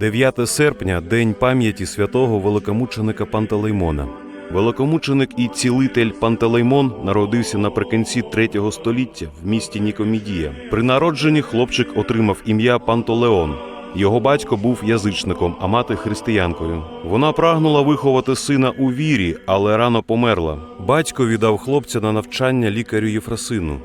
9 серпня день пам'яті святого великомученика Пантелеймона. Великомученик і цілитель Пантелеймон народився наприкінці 3 століття в місті Нікомідія. При народженні хлопчик отримав ім'я Пантолеон. Його батько був язичником, а мати християнкою. Вона прагнула виховати сина у вірі, але рано померла. Батько віддав хлопця на навчання лікарю Єфросину.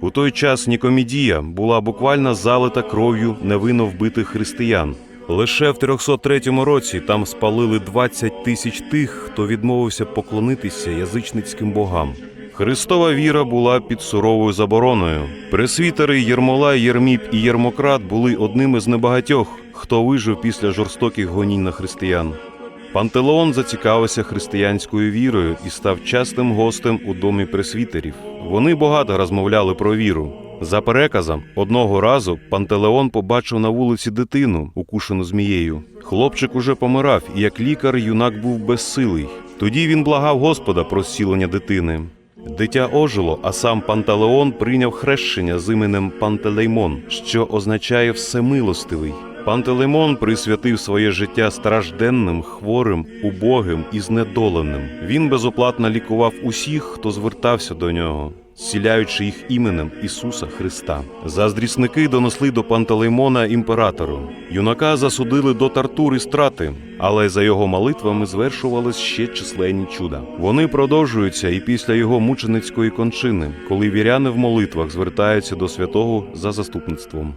У той час Нікомідія була буквально залита кров'ю невинно вбитих християн. Лише в 303 році там спалили 20 тисяч тих, хто відмовився поклонитися язичницьким богам. Христова віра була під суровою забороною. Пресвітери Єрмолай, Єрміп і Єрмократ були одними з небагатьох, хто вижив після жорстоких гонінь на християн. Пантелеон зацікавився християнською вірою і став частим гостем у домі пресвітерів. Вони багато розмовляли про віру. За переказом, одного разу Пантелеон побачив на вулиці дитину, укушену змією. Хлопчик уже помирав, і як лікар юнак був безсилий. Тоді він благав Господа про зцілення дитини. Дитя ожило, а сам Пантелеон прийняв хрещення з іменем Пантелеймон, що означає всемилостивий. Пантелеймон присвятив своє життя стражденним, хворим, убогим і знедоленим. Він безоплатно лікував усіх, хто звертався до нього, зціляючи їх іменем Ісуса Христа. Заздрісники донесли до Пантелеймона імператору. Юнака засудили до тартур і страти, але за його молитвами звершувались ще численні чуда. Вони продовжуються і після його мученицької кончини, коли віряни в молитвах звертаються до святого за заступництвом.